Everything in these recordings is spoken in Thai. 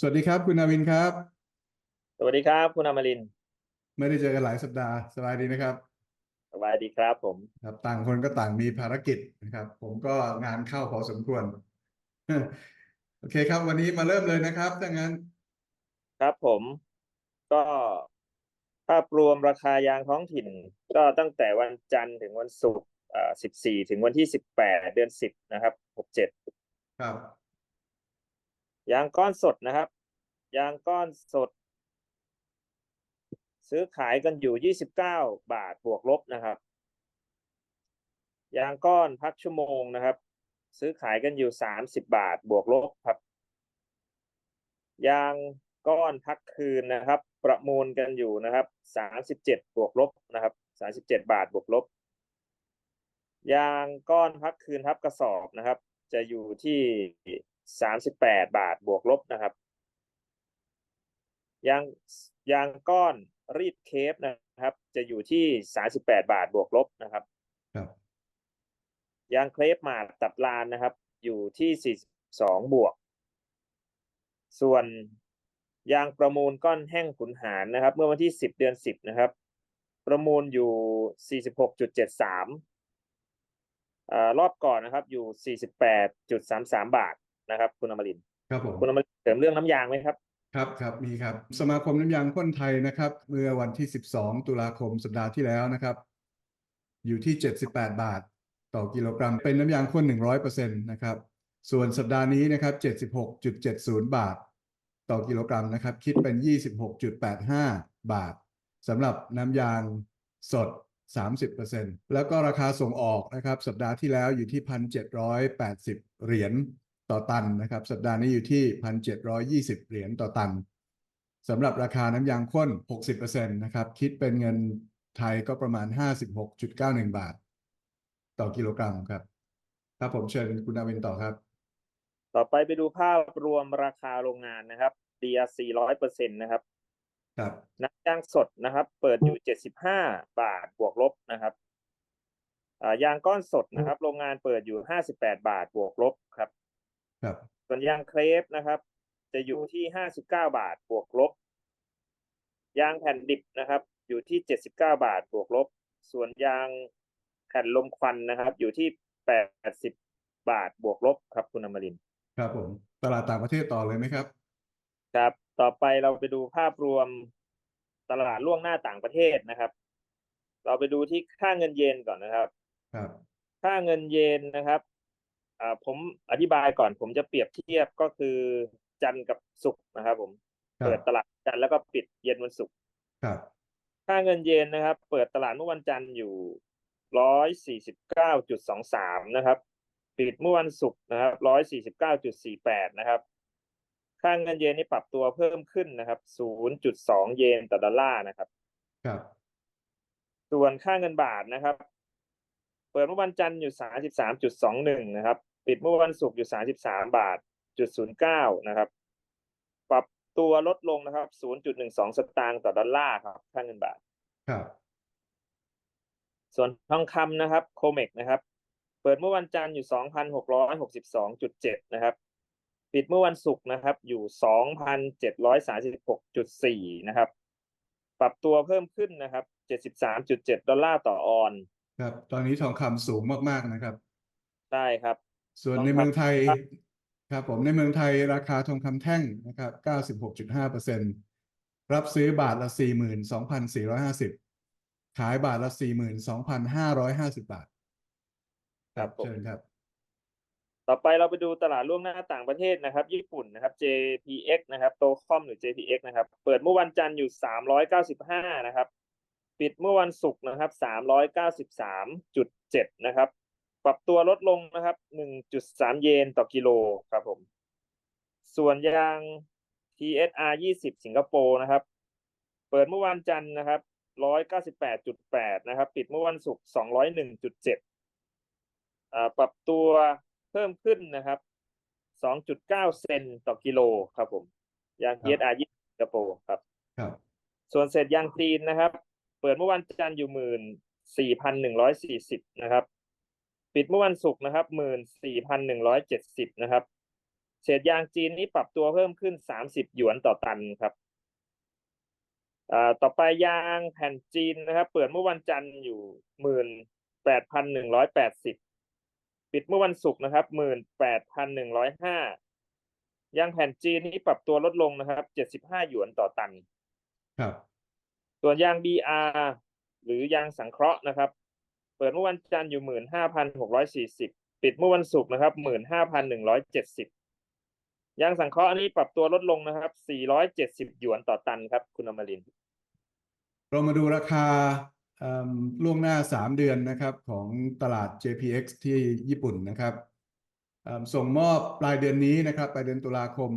สวัสดีครับ คุณนาวินครับ สวัสดีครับ คุณอมรินทร์ไม่ได้เจอกันหลายสัปดาห์สบายดีนะครับสบายดีครับผม ครับ ต่างคนก็ต่างมีภารกิจนะครับ ผมก็งานเข้าพอสมควร โอเคครับ วันนี้มาเริ่มเลยนะครับถ้างั้น ครับผมก็ภาพรวมราคายางท้องถิ่น ก็ตั้งแต่วันจันทร์ถึงวันศุกร์อ่า14 ถึงวันที่ 18 เดือน 10 นะครับ 67 ครับ ยางก้อนสดนะครับ ยางก้อนสด ซื้อขายกันอยู่ 29 บาทบวกลบนะครับ ยางก้อนพักชั่วโมงนะครับ ซื้อขายกันอยู่ 30 บาทบวกลบครับ ยางก้อนพักคืนนะครับ ประมูลกันอยู่นะครับ 37 บวกลบนะครับ 37 บาทบวกลบ ยางก้อนพักคืนทับกระสอบนะครับ จะอยู่ที่ สามสิบแปดบาทบวกลบนะครับยางยางก้อนรีดเคฟนะครับ จะอยู่ที่สามสิบแปดบาทบวกลบนะครับครับยางเคลฟมาดตัดลานนะครับ อยู่ที่สี่สองบวก ส่วนยางประมูลก้อนแห้งขุนหารนะครับ เมื่อวันที่สิบเดือนสิบนะครับ ประมูลอยู่สี่สิบหกจุดเจ็ดสามรอบก่อนนะครับ อยู่สี่สิบแปดจุดสามสามบาท นะครับคุณอมรินทร์ครับผมคุณอมรินทร์เสริมเรื่องน้ำยางไหมครับครับครับมีครับสมาคมน้ำยางข้นไทยนะครับ เมื่อวันที่ 12 ตุลาคมสัปดาห์ที่แล้วนะครับ อยู่ที่ 78 บาท ต่อกิโลกรัม เป็นน้ำยางข้น100%นะครับ ส่วนสัปดาห์นี้นะครับ 76.70 บาท ต่อกิโลกรัมนะครับ คิดเป็น 26.85 บาทสำหรับน้ำยางสด 30%แล้วก็ราคาส่งออกนะครับ สัปดาห์ที่แล้วอยู่ที่ 1,780 เหรียญ ต่อตันนะครับ สัปดาห์นี้อยู่ที่ 1,720 เหรียญต่อตันสำหรับราคาน้ำยางข้น 60%นะครับ คิดเป็นเงินไทยก็ประมาณ 56.91 บาท ต่อกิโลกรัมครับ ครับผมเชิญคุณอาวินต่อครับ ต่อไปไปดูภาพรวมราคาโรงงานนะครับ DRC ร้อยเปอร์เซ็นต์นะครับครับน้ำยางสดนะครับ เปิดอยู่เจ็ดสิบห้าบาทบวกลบนะครับอ่ายางก้อนสดนะครับ โรงงานเปิดอยู่ห้าสิบแปดบาทบวกลบครับ ครับ ส่วนยางเครปนะครับ จะอยู่ที่ห้าสิบเก้าบาทบวกลบ ยางแผ่นดิบนะครับ อยู่ที่เจ็ดสิบเก้าบาทบวกลบ ส่วนยางแผ่นลมควันนะครับ อยู่ที่แปดสิบบาทบวกลบครับคุณอมรินทร์ครับผมตลาดต่างประเทศต่อเลยไหมครับ ครับ ต่อไปเราไปดูภาพรวมตลาดล่วงหน้าต่างประเทศนะครับ เราไปดูที่ค่าเงินเยนก่อนนะครับ ครับ ค่าเงินเยนนะครับอ่า ผมอธิบายก่อนผมจะเปรียบเทียบก็คือจันทร์กับศุกร์นะครับ ผมครับเปิดตลาดจันทร์แล้วก็ปิดเย็นวันศุกร์ครับค่าเงินเยนนะครับ เปิดตลาดเมื่อวันจันทร์อยู่ร้อยสี่สิบเก้าจุดสองสามนะครับปิดเมื่อวันศุกร์นะครับร้อยสี่สิบเก้าจุดสี่แปดนะครับค่าเงินเยนนี่ปรับตัวเพิ่มขึ้นนะครับศูนย์จุดสองเยนต่อดอลลาร์นะครับ ครับ ส่วนค่าเงินบาทนะครับ เปิดเมื่อวันจันทร์อยู่สามสิบสามจุดสองหนึ่งนะครับ ปิดเมื่อวันศุกร์อยู่สามสิบสามบาทจุดศูนย์เก้านะครับ ปรับตัวลดลงนะครับศูนย์จุดหนึ่งสองสตางค์ต่อดอลลาร์ครับค่าเงินบาท ครับ ส่วนทองคำนะครับ โคเมกนะครับ เปิดเมื่อวันจันทร์อยู่สองพันหกร้อยหกสิบสองจุดเจ็ดนะครับ ปิดเมื่อวันศุกร์นะครับ อยู่สองพันเจ็ดร้อยสาสิบหกจุดสี่นะครับ ปรับตัวเพิ่มขึ้นนะครับเจ็ดสิบสามจุดเจ็ดดอลลาร์ต่อออน ครับ ตอนนี้ทองคำสูงมากๆนะครับ ใช่ครับ ส่วนทองในคำ เมืองไทยครับครับผมในเมืองไทยราคาทองคำแท่งนะครับ96.5เปอร์เซ็นรับซื้อบาทละ 42,450 ขายบาทละ 42,550 บาท ครับผม เชิญครับ ต่อไปเราไปดูตลาดล่วงหน้าต่างประเทศนะครับ ญี่ปุ่นนะครับ JPX นะครับโตคอมหรือ JPX นะครับ เปิดเมื่อวันจันทร์อยู่สามร้อยเก้าสิบห้านะครับ ปิดเมื่อวันศุกร์นะครับสามร้อยเก้าสิบสามจุดเจ็ดนะครับ ปรับตัวลดลงนะครับหนึ่งจุดสามเยนต่อกิโลครับผม ส่วนยาง TSR ยี่สิบสิงคโปร์นะครับ เปิดเมื่อวันจันทร์นะครับร้อยเก้าสิบแปดจุดแปดนะครับ ปิดเมื่อวันศุกร์สองร้อยหนึ่งจุดเจ็ดอ่าปรับตัวเพิ่มขึ้นนะครับ2.9เซนต่อกิโลครับผม ยางครับ TSR ยี่สิงคโปร์ครับ ครับ ส่วนเศษยางจีนนะครับ เปิดเมื่อวันจันทร์อยู่หมื่นสี่พันหนึ่งร้อยสี่สิบนะครับ ปิดเมื่อวันศุกร์นะครับหมื่นสี่พันหนึ่งร้อยเจ็ดสิบนะครับ เศษยางจีนนี้ปรับตัวเพิ่มขึ้น30หยวนต่อตันครับต่อไปยางแผ่นจีนนะครับ เปิดเมื่อวันจันทร์อยู่หมื่นแปดพันหนึ่งร้อยแปดสิบปิดเมื่อวันศุกร์นะครับหมื่นแปดพันหนึ่งร้อยห้ายางแผ่นจีนนี้ปรับตัวลดลงนะครับเจ็ดสิบห้าหยวนต่อตัน ครับ ส่วนยาง BR หรือยางสังเคราะห์นะครับ เปิดเมื่อวันจันทร์อยู่หมื่นห้าพันหกร้อยสี่สิบปิดเมื่อวันศุกร์นะครับหมื่นห้าพันหนึ่งร้อยเจ็ดสิบยางสังเคราะห์อันนี้ปรับตัวลดลงนะครับสี่ร้อยเจ็ดสิบหยวนต่อตันครับ คุณอมรินเรามาดูราคาล่วงหน้า 3 เดือนนะครับของตลาด JPX ที่ญี่ปุ่นนะครับส่งมอบปลายเดือนนี้นะครับปลายเดือนตุลาคม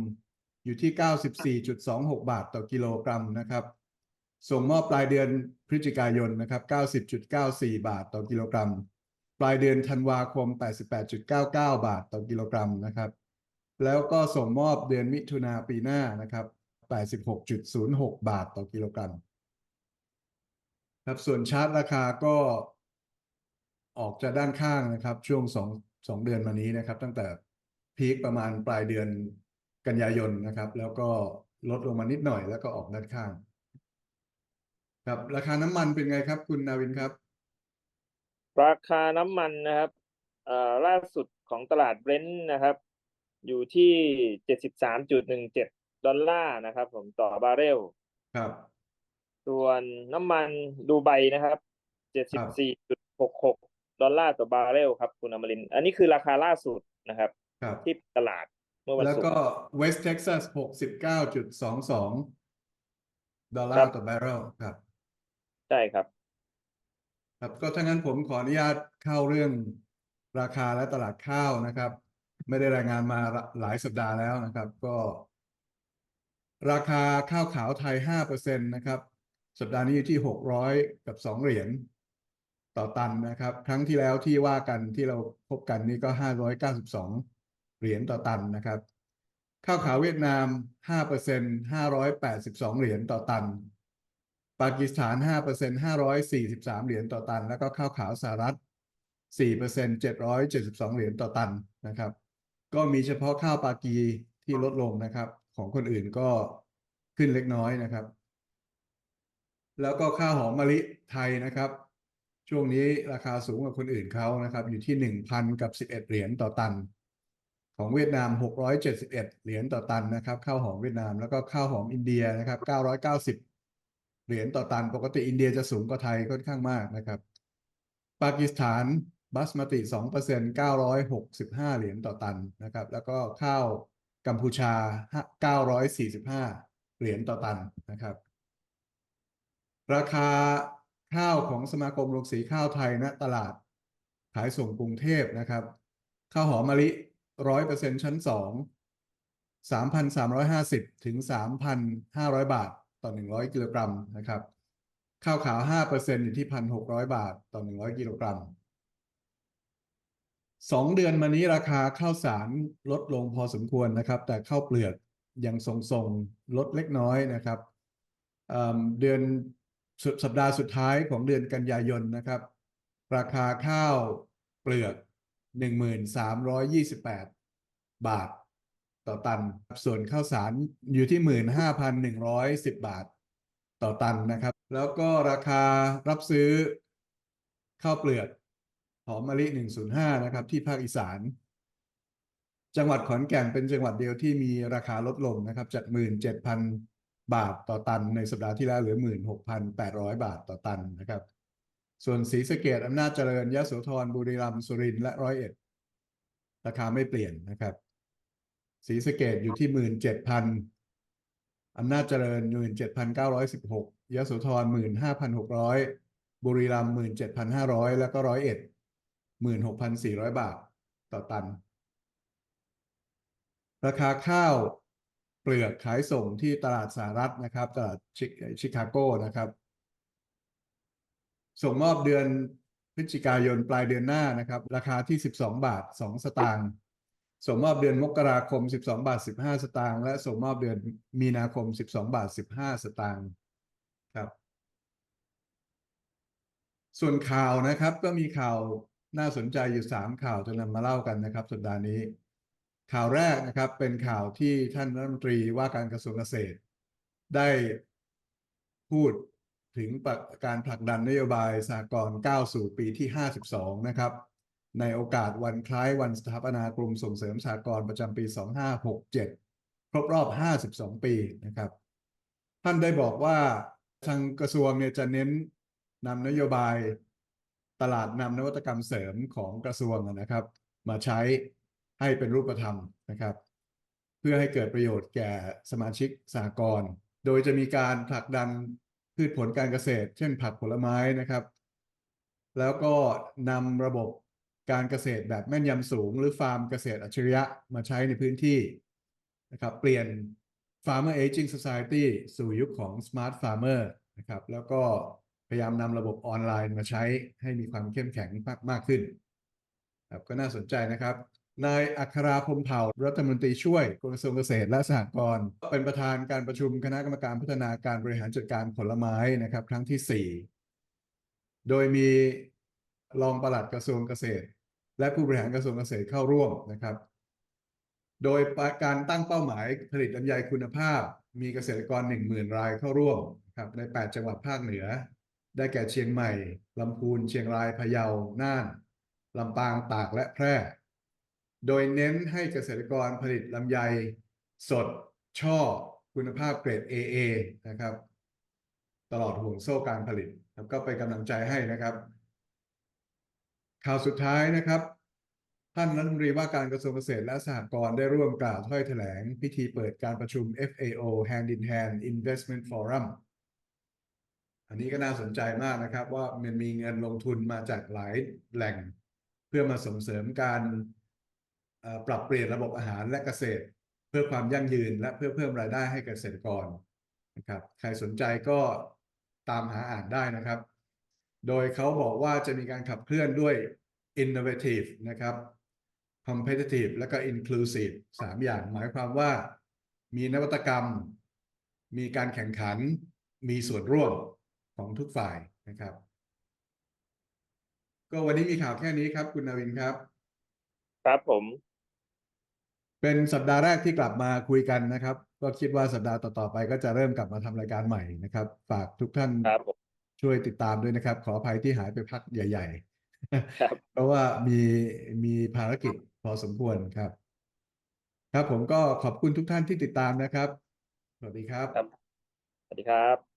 อยู่ที่ 94.26 บาทต่อกิโลกรัมนะครับ ส่งมอบปลายเดือนพฤศจิกายนนะครับ90.94 บาทต่อกิโลกรัม ปลายเดือนธันวาคม 88.99 บาทต่อกิโลกรัมนะครับ แล้วก็ส่งมอบเดือนมิถุนาปีหน้านะครับ 86.06 บาทต่อกิโลกรัม ครับส่วนชาร์ตราคาก็ออกจะด้านข้างนะครับ ช่วงสองสองเดือนมานี้นะครับ ตั้งแต่พีคประมาณปลายเดือนกันยายนนะครับ แล้วก็ลดลงมานิดหน่อยแล้วก็ออกด้านข้าง ครับ ราคาน้ำมันเป็นไงครับ คุณนาวินครับ ราคาน้ำมันนะครับเอ่อล่าสุดของตลาดเบรนท์นะครับ อยู่ที่เจ็ดสิบสามจุดหนึ่งเจ็ดดอลลาร์นะครับ ผมต่อบาร์เรล ครับ ส่วนน้ำมันดูไบนะครับเจ็ดสิบสี่จุดหกหกดอลลาร์ต่อบาร์เรลครับคุณอมรินทร์อันนี้คือราคาล่าสุดนะครับ ครับ ที่ตลาดเมื่อวันแล้วศุกก็ ร์ West Texas 69.22ดอลลาครัร์บต่อบาร์เรลครับ ใช่ครับ ครับก็ถ้างั้นผมขออนุญาตเข้าเรื่องราคาและตลาดข้าวนะครับ ไม่ได้รายงานมาหลายสัปดาห์แล้วนะครับ ก็ ราคาข้าวขาวไทย5%นะครับ สัปดาห์นี้อยู่ที่600กับ2เหรียญต่อตันนะครับ ครั้งที่แล้วที่ว่ากันที่เราพบกันนี่ก็592เหรียญต่อตันนะครับ ข้าวขาวเวียดนาม5% 582เหรียญต่อตัน ปากีสถาน5% 543เหรียญต่อตัน แล้วก็ข้าวขาวสหรัฐ4% 772เหรียญต่อตันนะครับ ก็มีเฉพาะข้าวปากีที่ลดลงนะครับ ของคนอื่นก็ขึ้นเล็กน้อยนะครับ แล้วก็ข้าวหอมมะลิไทยนะครับ ช่วงนี้ราคาสูงกว่าคนอื่นเขานะครับ อยู่ที่1,000กับ11เหรียญต่อตัน ของเวียดนาม671เหรียญต่อตันนะครับข้าวหอมเวียดนามแล้วก็ข้าวหอมอินเดียนะครับ990เเหรียญต่อตัน ปกติอินเดียจะสูงกว่าไทยค่อนข้างมากนะครับ ปากีสถานบัสมาติ2% 965เหรียญต่อตันนะครับ แล้วก็ข้าวกัมพูชา945เหรียญต่อตันนะครับ ราคาข้าวของสมาคมโรงสีข้าวไทยณตลาดขายส่งกรุงเทพนะครับข้าวหอมมะลิ100%ชั้น2 3,350ถึง3,500บาท ต่อ 100 กิโลกรัมนะครับ ข้าวขาว 5%อยู่ที่ 1,600 บาทต่อ 100 กิโลกรัมสองเดือนมานี้ราคาข้าวสารลดลงพอสมควรนะครับ แต่ข้าวเปลือกยังทรงๆลดเล็กน้อยนะครับเเดือนสุดสัปดาห์สุดท้ายของเดือนกันยายนนะครับ ราคาข้าวเปลือก 1328 บาท ต่อตัน ส่วนข้าวสารอยู่ที่ 15,110 บาท ต่อตันนะครับ แล้วก็ราคารับซื้อข้าวเปลือกหอมมะลิ 105 นะครับ ที่ภาคอีสาน จังหวัดขอนแก่นเป็นจังหวัดเดียวที่มีราคาลดลงนะครับ จาก 17,000 บาทต่อตันในสัปดาห์ที่แล้วเหลือ 16,800 บาทต่อตันนะครับ ส่วนศรีสะเกษอำนาจเจริญยโสธรบุรีรัมย์สุรินทร์และร้อยเอ็ดราคาไม่เปลี่ยนนะครับ สีสเกตอยู่ที่หมื่นเจ็ดพันอำนาจเจริญหมื่นเจ็ดพันเก้าร้อยสิบหกยโสธรหมื่นห้าพันหกร้อยบุรีรัมหมื่นเจ็ดพันห้าร้อยแล้วก็ร้อยเอ็ดหมื่นหกพันสี่ร้อยบาทต่อตัน ราคาข้าวเปลือกขายส่งที่ตลาดสหรัฐนะครับ ตลาดชิคาโกนะครับ ส่งมอบเดือนพฤศจิกายนปลายเดือนหน้านะครับ ราคาที่ 12 บาท 2 สตางค์ ส่งมอบเดือนมกราคม 12 บาท 15 สตางค์และส่งมอบเดือนมีนาคม 12 บาท 15 สตางค์ครับ ส่วนข่าวนะครับ ก็มีข่าวน่าสนใจอยู่ 3 ข่าวจะนำมาเล่ากันนะครับสัปดาห์นี้ ข่าวแรกนะครับเป็นข่าวที่ท่านรัฐมนตรีว่าการกระทรวงเกษตร ได้พูดถึงการผลักดันนโยบายสหกรณ์ก้าวสู่ปีที่ 52 นะครับ ในโอกาสวันคล้ายวันสถาปนากรมส่งเสริมสหกรประจำปี 2567 ครบรอบ 52 ปีนะครับ ท่านได้บอกว่าทางกระทรวงเนี่ยจะเน้นนำนโยบายตลาดนำนวัตกรรมเสริมของกระทรวงนะครับ มาใช้ให้เป็นรูปธรรมนะครับ เพื่อให้เกิดประโยชน์แก่สมาชิกสหกรโดยจะมีการผลักดันพืชผลการเกษตร เช่นผักผลไม้นะครับ แล้วก็นำระบบ การเกษตรแบบแม่นยำสูง หรือฟาร์มเกษตรอัจฉริยะมาใช้ในพื้นที่นะครับเปลี่ยน Farmer Aging Society สู่ยุคของ Smart Farmer นะครับแล้วก็พยายามนำระบบออนไลน์มาใช้ให้มีความเข้มแข็งมากมากขึ้นครับก็น่าสนใจนะครับนายอัคราพมเผ่ารัฐมนตรีช่วยกระทรวงเกษตรและสหกรณ์เป็นประธานการประชุมคณะกรรมการพัฒนาการบริหารจัดการผลไม้นะครับ ครั้งที่ 4 โดยมี รองปลัดกระทรวงเกษตร และผู้บริหารกระทรวงเกษตรเข้าร่วมนะครับ โดยการตั้งเป้าหมายผลิตลำไยคุณภาพ มีเกษตรกร 10,000 รายเข้าร่วมครับใน 8 จังหวัดภาคเหนือ ได้แก่เชียงใหม่ลำพูน เชียงรายพะเยาน่านลำปางตากและแพร่ โดยเน้นให้เกษตรกรผลิตลำไย สด ช่อ คุณภาพเกรด AA นะครับ ตลอดห่วงโซ่การผลิตครับก็เป็นกำลังใจให้นะครับ ข่าวสุดท้ายนะครับ ท่านรัฐมนตรีว่าการกระทรวงเกษตรและสหกรณ์ได้ร่วมกล่าวถ้อยแถลง พิธีเปิดการประชุม FAO Hand in Hand Investment Forum อันนี้ก็น่าสนใจมากนะครับ ว่ามันมีเงินลงทุนมาจากหลายแหล่ง เพื่อมาส่งเสริมการปรับเปลี่ยนระบบอาหารและเกษตร เพื่อความยั่งยืนและเพื่อเพิ่มรายได้ให้เกษตรกรนะครับ ใครสนใจก็ตามหาอ่านได้นะครับ โดยเขาบอกว่าจะมีการขับเคลื่อนด้วย innovative นะครับ competitive และก็ inclusive สามอย่าง หมายความว่ามีนวัตกรรม มีการแข่งขัน มีส่วนร่วมของทุกฝ่ายนะครับ ก็วันนี้มีข่าวแค่นี้ครับ คุณนาวินครับ ครับผม เป็นสัปดาห์แรกที่กลับมาคุยกันนะครับ ก็คิดว่าสัปดาห์ต่อๆไปก็จะเริ่มกลับมาทำรายการใหม่นะครับ ฝากทุกท่านครับผม ช่วยติดตามด้วยนะครับ ขออภัยที่หายไปพักใหญ่ครับๆเพราะว่ามีมีภารกิจพอสมควรครับ ครับผมก็ขอบคุณทุกท่านที่ติดตามนะครับ สวัสดีครับ ครับ สวัสดีครับ